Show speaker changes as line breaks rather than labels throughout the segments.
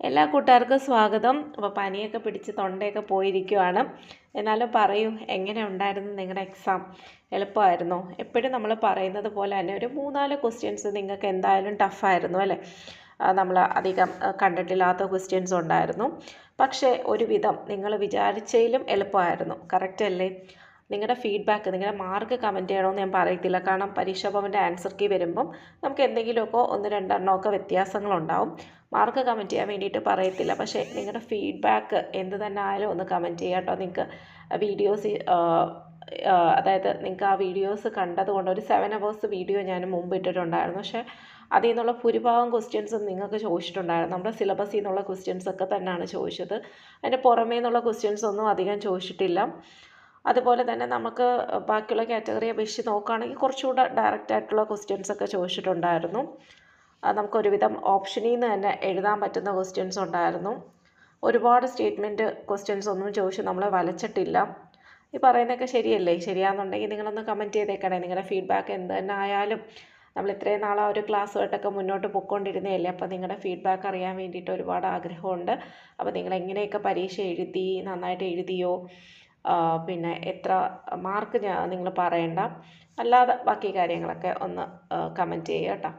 എല്ലാ കൂട്ടുകാർക്കും സ്വാഗതം. അപ്പോൾ പനിയൊക്കെ പിടിച്ച് തൊണ്ടയൊക്കെ പോയിരിക്കുവാണ്. എന്നാലും പറയൂ എങ്ങനെ ഉണ്ടായിരുന്നു നിങ്ങളുടെ എക്സാം എളുപ്പമായിരുന്നോ? എപ്പോഴും നമ്മൾ പറയുന്നത് പോലെ തന്നെ ഒരു മൂന്നാൽ ക്വസ്റ്റ്യൻസ് നിങ്ങൾക്ക് എന്തായാലും ടഫായിരുന്നു അല്ലേ? നമ്മൾ അധികം കണ്ടിട്ടില്ലാത്ത ക്വസ്റ്റ്യൻസ് ഉണ്ടായിരുന്നു. പക്ഷേ ഒരുവിധം നിങ്ങൾ വിചാരിച്ചതിലും എളുപ്പമായിരുന്നു. കറക്റ്റ് അല്ലേ? നിങ്ങളുടെ ഫീഡ്ബാക്ക് നിങ്ങളുടെ മാർക്ക് കമന്റ് ചെയ്യണമെന്ന് ഞാൻ പറയത്തില്ല. കാരണം പരീക്ഷാ ഭവന്റെ ആൻസർ കീ വരുമ്പം നമുക്ക് എന്തെങ്കിലുമൊക്കെ ഒന്ന് രണ്ടെണ്ണമൊക്കെ വ്യത്യാസങ്ങളുണ്ടാവും. മാർക്ക് കമന്റ് ചെയ്യാൻ വേണ്ടിയിട്ട് പറയത്തില്ല. പക്ഷേ നിങ്ങളുടെ ഫീഡ്ബാക്ക് എന്ത് തന്നെ ആയാലും ഒന്ന് കമന്റ് ചെയ്യുക കേട്ടോ. നിങ്ങൾക്ക് വീഡിയോസ് അതായത് നിങ്ങൾക്ക് ആ വീഡിയോസ് കണ്ടതുകൊണ്ട് ഒരു സെവൻ അവേഴ്സ് വീഡിയോ ഞാൻ മുമ്പ് ഇട്ടിട്ടുണ്ടായിരുന്നു. പക്ഷേ അതിൽ നിന്നുള്ള ഭൂരിഭാഗം ക്വസ്റ്റ്യൻസും നിങ്ങൾക്ക് ചോദിച്ചിട്ടുണ്ടായിരുന്നു. നമ്മുടെ സിലബസിൽ നിന്നുള്ള ക്വസ്റ്റ്യൻസ് ഒക്കെ തന്നെയാണ് ചോദിച്ചത്. അതിന്റെ പുറമേ നിന്നുള്ള ക്വസ്റ്റ്യൻസ് ഒന്നും അധികം ചോദിച്ചിട്ടില്ല. അതുപോലെ തന്നെ നമുക്ക് ബാക്കിയുള്ള കാറ്റഗറിയെ അപേക്ഷിച്ച് നോക്കുകയാണെങ്കിൽ കുറച്ചുകൂടെ ഡയറക്റ്റ് ആയിട്ടുള്ള ക്വസ്റ്റ്യൻസ് ഒക്കെ ചോദിച്ചിട്ടുണ്ടായിരുന്നു. നമുക്കൊരുവിധം ഓപ്ഷനിൽ നിന്ന് തന്നെ എഴുതാൻ പറ്റുന്ന ക്വസ്റ്റ്യൻസ് ഉണ്ടായിരുന്നു. ഒരുപാട് സ്റ്റേറ്റ്മെന്റ് ക്വസ്റ്റ്യൻസ് ഒന്നും ചോദിച്ച് നമ്മളെ വലച്ചിട്ടില്ല. ഈ പറയുന്നതൊക്കെ ശരിയല്ലേ? ശരിയാണെന്നുണ്ടെങ്കിൽ നിങ്ങളൊന്ന് കമന്റ് ചെയ്തേക്കണേ. നിങ്ങളുടെ ഫീഡ്ബാക്ക് എന്ത് തന്നെ ആയാലും നമ്മൾ ഇത്രയും നാൾ ഒരു ക്ലാസ്സുമായിട്ടൊക്കെ മുന്നോട്ട് പൊയ്ക്കൊണ്ടിരുന്നതല്ലേ? അപ്പോൾ നിങ്ങളുടെ ഫീഡ്ബാക്ക് അറിയാൻ വേണ്ടിയിട്ട് ഒരുപാട് ആഗ്രഹമുണ്ട്. അപ്പോൾ നിങ്ങൾ എങ്ങനെയൊക്കെ പരീക്ഷ എഴുതി നന്നായിട്ട് എഴുതിയോ? പിന്നെ എത്ര മാർക്ക് നിങ്ങൾ പറയണ്ട. അല്ലാതെ ബാക്കി കാര്യങ്ങളൊക്കെ ഒന്ന് കമന്റ് ചെയ്യുക കേട്ടോ.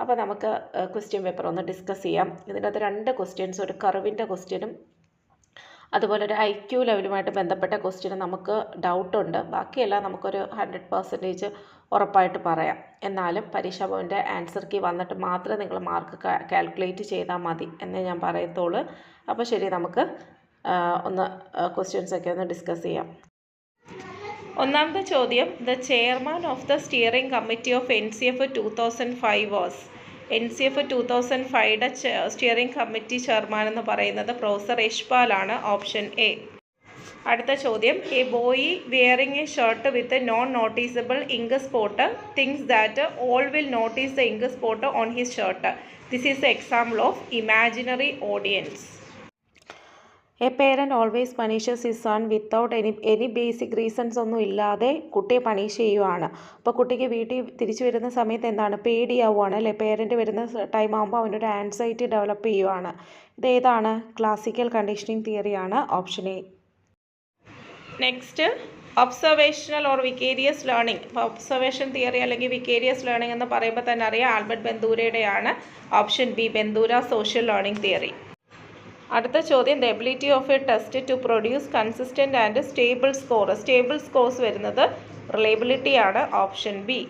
അപ്പോൾ നമുക്ക് ക്വസ്റ്റ്യൻ പേപ്പർ ഒന്ന് ഡിസ്കസ് ചെയ്യാം. ഇതിന്റെ അകത്ത് രണ്ട് ക്വസ്റ്റ്യൻസ് ഒരു കർവിന്റെ ക്വസ്റ്റ്യനും അതുപോലെ ഒരു ഐ ക്യു ലെവലുമായിട്ട് ബന്ധപ്പെട്ട ക്വസ്റ്റ്യന് നമുക്ക് ഡൗട്ടുണ്ട് ബാക്കിയെല്ലാം നമുക്കൊരു ഹൺഡ്രഡ് പെർസെന്റേജ് ഉറപ്പായിട്ട് പറയാം. എന്നാലും പരീക്ഷാ ഭവന്റെ ആൻസർ കീ വന്നിട്ട് മാത്രമേ നിങ്ങൾ മാർക്ക് കാൽക്കുലേറ്റ് ചെയ്താൽ മതി എന്നേ ഞാൻ പറയത്തുള്ളൂ. അപ്പോൾ ശരി നമുക്ക് ഒന്ന് ക്വസ്റ്റ്യൻസ് ഒക്കെ ഒന്ന് ഡിസ്കസ് ചെയ്യാം. ഒന്നാമത്തെ ചോദ്യം the chairman of the steering committee of N C F two thousand five was N C F two thousand ഫൈവയുടെ steering committee chairman എന്ന് പറയുന്നത് പ്രൊഫസർ യശ്പാലാണ് ഓപ്ഷൻ എ അടുത്ത ചോദ്യം a boy wearing a shirt with non noticeable ink spot thinks that all will notice the ink spot on his shirt this is a example of imaginary audience a parent always punishes his son without any any basic reasons ഒന്നും ഇല്ലാതെ കുട്ടിയെ punish ചെയ്യുവാണ്. അപ്പോൾ കുട്ടിക്ക് വീട്ടിൽ തിരിച്ചു വരുന്ന സമയത്ത് എന്താണ്? പേടിയാവുകയാണ് അല്ലേ? പേരന്റ് വരുന്ന ടൈം ആകുമ്പോൾ അവന്റെ ഒരു ആൻസൈറ്റി ഡെവലപ്പ് ചെയ്യുവാണ്. ഇതേതാണ് classical conditioning തിയറിയാണ് option A next observational or vicarious learning ഇപ്പോൾ ഒബ്സർവേഷൻ തിയറി അല്ലെങ്കിൽ വിക്കേരിയസ് ലേണിംഗ് എന്ന് പറയുമ്പോൾ തന്നെ അറിയാം Albert ബെന്തൂരയുടെയാണ് option B Bandura social learning theory അടുത്ത ചോദ്യം the ability of a test to produce consistent and stable score stable scores വരുന്നത് reliability ആണ് ഓപ്ഷൻ ബി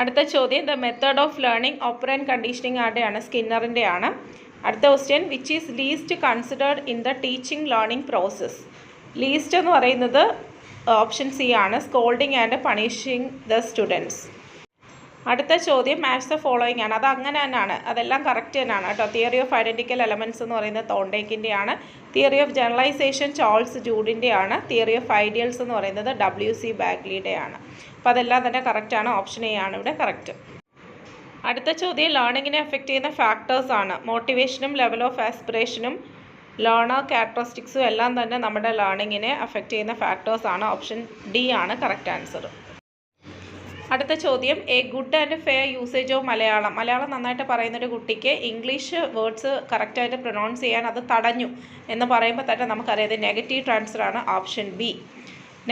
അടുത്ത ചോദ്യം the method of learning operant and conditioning ആരുടെയാണ്? സ്കിന്നറിന്റെ ആണ്. അടുത്ത question which is least considered in the teaching learning process least എന്ന് പറയുന്നത് option C ആണ് scolding and punishing the students അടുത്ത ചോദ്യം മാച്ച് ദ ഫോളോയിങ് ആണ്. അത് അങ്ങനെ തന്നെയാണ്. അതെല്ലാം കറക്റ്റ് തന്നെയാണ് കേട്ടോ. തിയറി ഓഫ് ഐഡന്റിക്കൽ എലമെന്റ്സ് എന്ന് പറയുന്നത് തോണ്ടേക്കിന്റെ ആണ് തിയറി ഓഫ് ജനറലൈസേഷൻ ചാൾസ് ജൂഡിന്റെ ആണ് തിയറി ഓഫ് ഐഡിയൽസ് എന്ന് പറയുന്നത് ഡബ്ല്യു സി ബാഗ്ലിയുടെ ആണ് അപ്പോൾ അതെല്ലാം തന്നെ കറക്റ്റാണ് ഓപ്ഷൻ എ ആണ് ഇവിടെ കറക്റ്റ് അടുത്ത ചോദ്യം ലേണിങ്ങിനെ എഫക്റ്റ് ചെയ്യുന്ന ഫാക്ടേഴ്സ് ആണ്. മോട്ടിവേഷനും ലെവൽ ഓഫ് ആസ്പിറേഷനും ലേണർ ക്യാരക്ടറിസ്റ്റിക്സും എല്ലാം തന്നെ നമ്മുടെ ലേണിങ്ങിനെ അഫക്റ്റ് ചെയ്യുന്ന ഫാക്ടേഴ്സ് ആണ്. ഓപ്ഷൻ ഡി ആണ് കറക്റ്റ് ആൻസർ അടുത്ത ചോദ്യം a good and fair usage of Malayalam? Malayalam നന്നായിട്ട് പറയുന്ന ഒരു കുട്ടിക്ക് ഇംഗ്ലീഷ് വേർഡ്സ് കറക്റ്റായിട്ട് പ്രൊനൗൺസ് ചെയ്യാൻ അത് തടഞ്ഞു എന്ന് പറയുമ്പോൾ തന്നെ നമുക്കറിയാം ഇത് നെഗറ്റീവ് ട്രാൻസ്ഫർ ആണ് option B.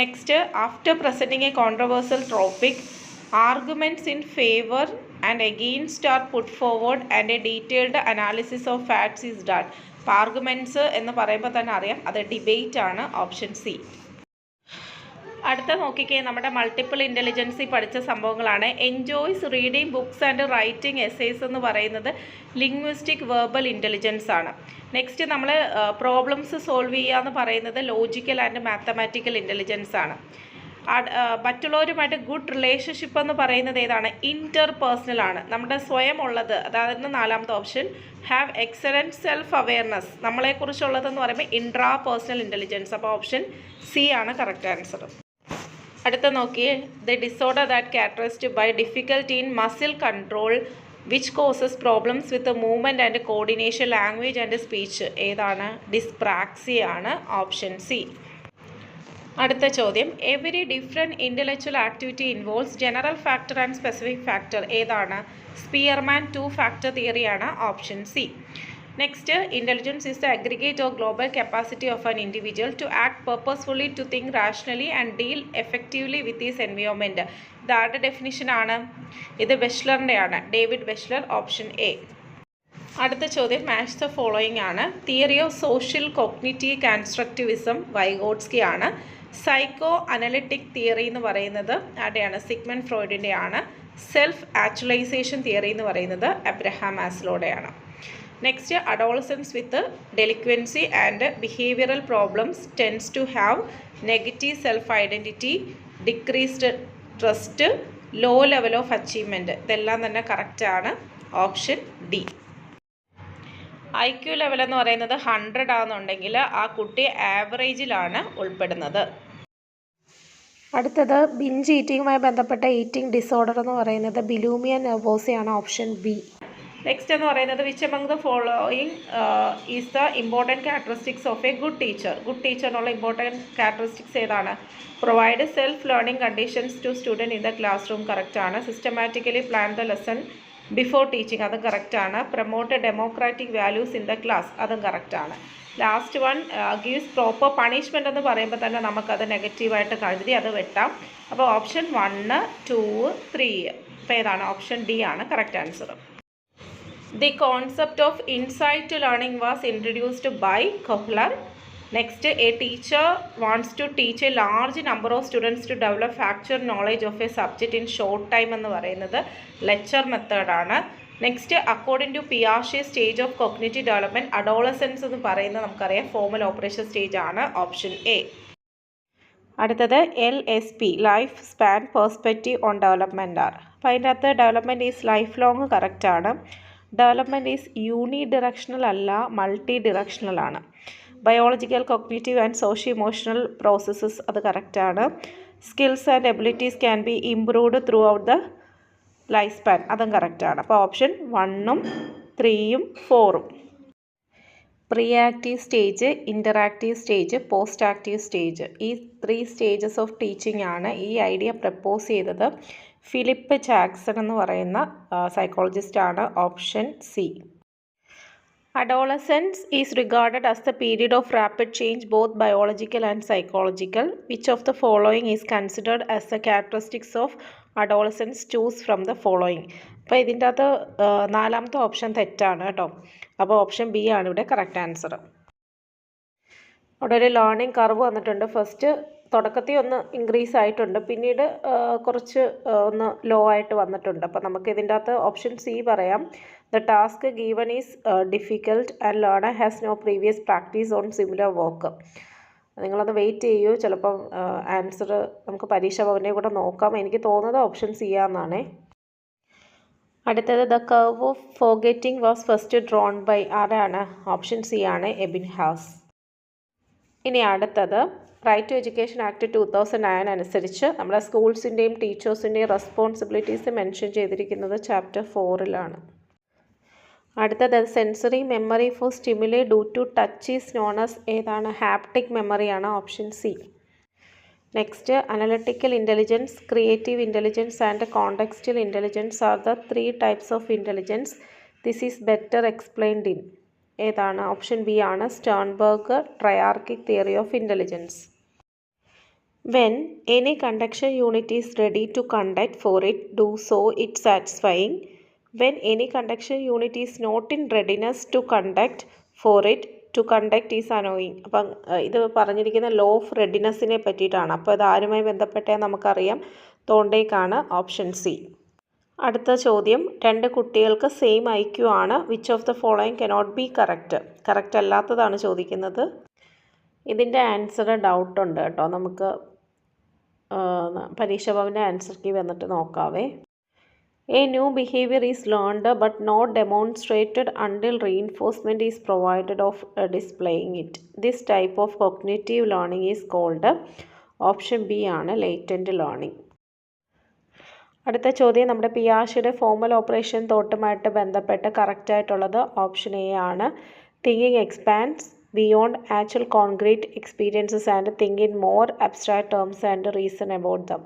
Next after presenting a controversial topic arguments in favour and against are put forward and a detailed analysis of facts is done അപ്പോൾ ആർഗ്യുമെന്റ്സ് എന്ന് പറയുമ്പോൾ തന്നെ അറിയാം അത് ഡിബേറ്റ് ആണ് ഓപ്ഷൻ സി. അടുത്ത നോക്കിക്കേ നമ്മുടെ മൾട്ടിപ്പിൾ ഇന്റലിജൻസിൽ പഠിച്ച സംഭവങ്ങളാണ്. Enjoys reading books and writing essays എന്ന് പറയുന്നത് ലിംഗ്വിസ്റ്റിക് വെർബൽ ഇന്റലിജൻസ് ആണ്. നെക്സ്റ്റ് നമ്മൾ പ്രോബ്ലംസ് സോൾവ് ചെയ്യുക എന്ന് പറയുന്നത് ലോജിക്കൽ ആൻഡ് മാത്തമാറ്റിക്കൽ ഇന്റലിജൻസ് ആണ്. മറ്റുള്ളവരുമായിട്ട് ഗുഡ് റിലേഷൻഷിപ്പ് എന്ന് പറയുന്നത് ഏതാണ്? ഇന്റർ പേഴ്സണൽ ആണ്. നമ്മുടെ സ്വയം ഉള്ളത് അതായത് നാലാമത്തെ option have excellent self awareness നമ്മളെക്കുറിച്ചുള്ളതെന്ന് പറയുമ്പോൾ ഇൻട്രാ പേഴ്സണൽ ഇന്റലിജൻസ് അപ്പോൾ ഓപ്ഷൻ സി ആണ് കറക്റ്റ് ആൻസർ അടുത്ത നോക്കിയേ. The disorder that characterised by difficulty in muscle control which causes problems with movement and coordination language and speech ഏതാണ്? Dyspraxia ആണ് option C അടുത്ത ചോദ്യം. Every different intellectual activity involves general factor and specific factor ഏതാണ്? Spearman two factor തിയറിയാണ് option C next intelligence is the aggregate of global capacity of an individual to act purposefully to think rationally and deal effectively with is environment ഇത് ആരുടെ ഡെഫിനിഷനാണ് ഇത് വെഷ്ലറിന്റെയാണ് David Wechsler option A അടുത്ത ചോദ്യം match the following ആണ്. Theory of social cognitive constructivism Vygotsky ആണ്. Psycho analytic theory എന്ന് പറയുന്നത് ആരുടെയാണ് സിഗ്മൻ ഫ്രോയിഡിന്റെ ആണ്. സെൽഫ് ആക്ച്വലൈസേഷൻ തിയറി എന്ന് പറയുന്നത് Abraham മാസ്ലോടെയാണ് next adolescence with delinquency and behavioural problems tends to have negative self identity decreased trust low level of achievement ഇതെല്ലാം തന്നെ കറക്റ്റാണ് option D I Q level എന്ന് പറയുന്നത് ഹൺഡ്രഡ് ആണെന്നുണ്ടെങ്കിൽ ആ കുട്ടി ആവറേജിലാണ് ഉൾപ്പെടുന്നത്. അടുത്തത് ബിഞ്ച് ഈറ്റിങ്ങുമായി ബന്ധപ്പെട്ട ഈറ്റിംഗ് ഡിസോർഡർ എന്ന് പറയുന്നത് ബിലൂമിയ നെർവോസിയാണ് ഓപ്ഷൻ ബി നെക്സ്റ്റ് എന്ന് പറയുന്നത് which among the following is the important characteristics of a good teacher good ടീച്ചറിനുള്ള important characteristics ഏതാണ്? Provide self learning conditions to student in the classroom കറക്റ്റാണ് systematically plan the lesson before teaching അതും കറക്റ്റാണ് promote democratic values in the class അതും കറക്റ്റാണ് last one gives proper punishment എന്ന് പറയുമ്പോൾ തന്നെ നമുക്കത് നെഗറ്റീവായിട്ട് കഴുതി അത് വെട്ടാം. അപ്പോൾ ഓപ്ഷൻ വണ്ണ് ടു ത്രീ അപ്പോൾ ഏതാണ്? ഓപ്ഷൻ ഡി ആണ് correct answer the concept of insight to learning was introduced by Kohler next a teacher wants to teach a large number of students to develop factual knowledge of a subject in short time എന്ന് പറയുന്നത് lecture മെത്തേഡാണ് next according to പിയാഷെ stage of cognitive development adolescence എന്ന് പറയുന്നത് നമുക്കറിയാം. Formal operation stage ആണ്. Option A അടുത്തത് L S P life span perspective on development are അപ്പോൾ അതിന്റെ അകത്ത് ഡെവലപ്മെന്റ് ഈസ് ലൈഫ് ലോങ് കറക്റ്റാണ് ഡെവലപ്മെന്റ് ഈസ് യൂണി ഡിറക്ഷണൽ അല്ല മൾട്ടി ഡിറക്ഷണൽ ആണ്. Biological cognitive and socio emotional processes അത് കറക്റ്റാണ് skills and abilities can be improved throughout the life span അതും കറക്റ്റാണ് അപ്പോൾ ഓപ്ഷൻ വണ്ണും ത്രീയും ഫോറും preactive stage interactive stage postactive stage ഈ ത്രീ സ്റ്റേജസ് ഓഫ് ടീച്ചിങ് ആണ് ഈ ഐഡിയ പ്രപ്പോസ് ചെയ്തത് ഫിലിപ്പ് ചാക്സൺ എന്ന് പറയുന്ന സൈക്കോളജിസ്റ്റാണ് option C adolescence is regarded as the period of rapid change both biological and psychological which of the following is considered as the characteristics of adolescence choose from the following അപ്പോൾ ഇതിന്റെ അകത്ത് നാലാമത്തെ option തെറ്റാണ് കേട്ടോ. അപ്പോൾ option B ആണ് ഇവിടെ correct answer അവിടെ ഒരു ലേണിംഗ് കർവ് വന്നിട്ടുണ്ട്. ഫസ്റ്റ് തുടക്കത്തിൽ ഒന്ന് ഇൻക്രീസ് ആയിട്ടുണ്ട്. പിന്നീട് കുറച്ച് ഒന്ന് ലോ ആയിട്ട് വന്നിട്ടുണ്ട്. അപ്പോൾ നമുക്ക് ഇതിന്റെ അകത്ത് ഓപ്ഷൻ സി പറയാം. The task given is difficult and learner has no previous practice on similar work നിങ്ങളത് വെയിറ്റ് ചെയ്യൂ. ചിലപ്പം ആൻസർ നമുക്ക് പരീക്ഷ ഭവനെ കൂടെ നോക്കാം. എനിക്ക് തോന്നുന്നത് ഓപ്ഷൻ സി ആണെന്നാണേ. അടുത്തത് the curve of forgetting was first drawn by ആരാണ്? ഓപ്ഷൻ സി ആണ് എബിൻ ഹാസ്. ഇനി അടുത്തത് right to education act two thousand nine അനുസരിച്ച് നമ്മുടെ സ്കൂൾസിന്റെയും ടീച്ചേഴ്സിന്റെയും റെസ്പോൺസിബിലിറ്റീസ് മെൻഷൻ ചെയ്തിരിക്കുന്നത് ചാപ്റ്റർ ഫോറിലാണ് അടുത്തത് sensory memory for stimuli due to touch is known as ഏതാണ്? Haptic മെമ്മറിയാണ് option C next analytical intelligence creative intelligence and contextual intelligence are the three types of intelligence this is better explained in ഏതാണ്? Option B ആണ് Sternberg triarchic theory of intelligence when any conduction unit is ready to conduct for it do so it satisfying when any conduction unit is not in readiness to conduct for it to conduct is annoying അപ്പം ഇത് പറഞ്ഞിരിക്കുന്ന law of റെഡിനെസ്സിനെ പറ്റിയിട്ടാണ്. അപ്പോൾ ഇത് ആരുമായി ബന്ധപ്പെട്ടേ നമുക്കറിയാം. തോണ്ടേക്കാണ് option C അടുത്ത ചോദ്യം. രണ്ട് കുട്ടികൾക്ക് സെയിം ഐ ക്യു ആണ്. Which of the following cannot be correct correct അല്ലാത്തതാണ് ചോദിക്കുന്നത്. ഇതിന്റെ ആൻസർ ഡൗട്ടുണ്ട് കേട്ടോ. നമുക്ക് പരീക്ഷ ഭവന്റെ ആൻസർ കീ വന്നിട്ട് നോക്കാവേ. A new behaviour is learned but not demonstrated until reinforcement is provided of displaying it this type of cognitive learning is called option B ആണ് latent learning അടുത്ത ചോദ്യം നമ്മുടെ പിയാഷിയുടെ ഫോമൽ ഓപ്പറേഷൻ തോട്ടുമായിട്ട് ബന്ധപ്പെട്ട് കറക്റ്റായിട്ടുള്ളത് ഓപ്ഷൻ എ ആണ്. Thinking expands beyond actual concrete experiences and think in more abstract terms and reason about them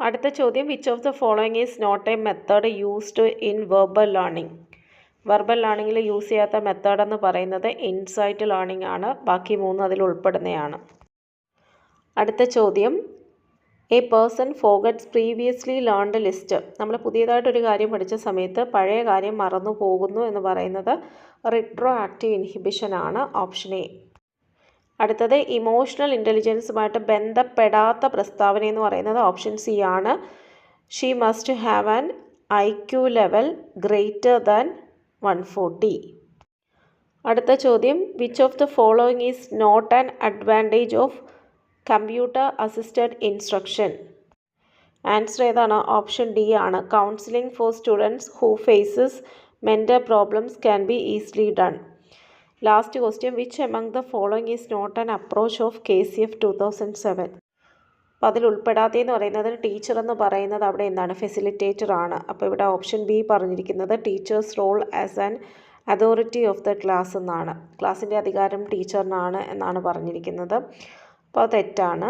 അടുത്ത ചോദ്യം which of the following is not a method used in verbal learning verbal ലേണിങ്ങിൽ use ചെയ്യാത്ത method എന്ന് പറയുന്നത് insight learning ആണ്. ബാക്കി മൂന്ന് അതിൽ ഉൾപ്പെടുന്നതാണ്. അടുത്ത ചോദ്യം a person forgets previously learned list നമ്മൾ പുതിയതായിട്ടൊരു കാര്യം പഠിച്ച സമയത്ത് പഴയ കാര്യം മറന്നു പോകുന്നു എന്ന് പറയുന്നത് റിട്രോ ആക്റ്റീവ് ഇൻഹിബിഷൻ ആണ് ഓപ്ഷൻ എ അടുത്തത് ഇമോഷണൽ ഇന്റലിജൻസുമായിട്ട് ബന്ധപ്പെടാത്ത പ്രസ്താവന എന്ന് പറയുന്നത് ഓപ്ഷൻ സി ആണ്. She must have an I Q level greater than one forty അടുത്ത ചോദ്യം which of the following is not an advantage of computer assisted instruction. Answer ഏതാണ്? ഓപ്ഷൻ ഡി ആണ്. Counselling for students who faces mental problems can be easily done. Last question. Which among the following is not an approach of K C F two thousand seven? അപ്പോൾ അതിൽ ഉൾപ്പെടാത്തതെന്ന് പറയുന്നത് teacher എന്ന് പറയുന്നത് അവിടെ എന്താണ്? Facilitator ആണ്. അപ്പോൾ ഇവിടെ ഓപ്ഷൻ ബി പറഞ്ഞിരിക്കുന്നത് teachers role as an authority of the class എന്നാണ്. ക്ലാസ്സിന്റെ അധികാരം ടീച്ചറിനാണ് എന്നാണ് പറഞ്ഞിരിക്കുന്നത്. അപ്പോൾ തെറ്റാണ്.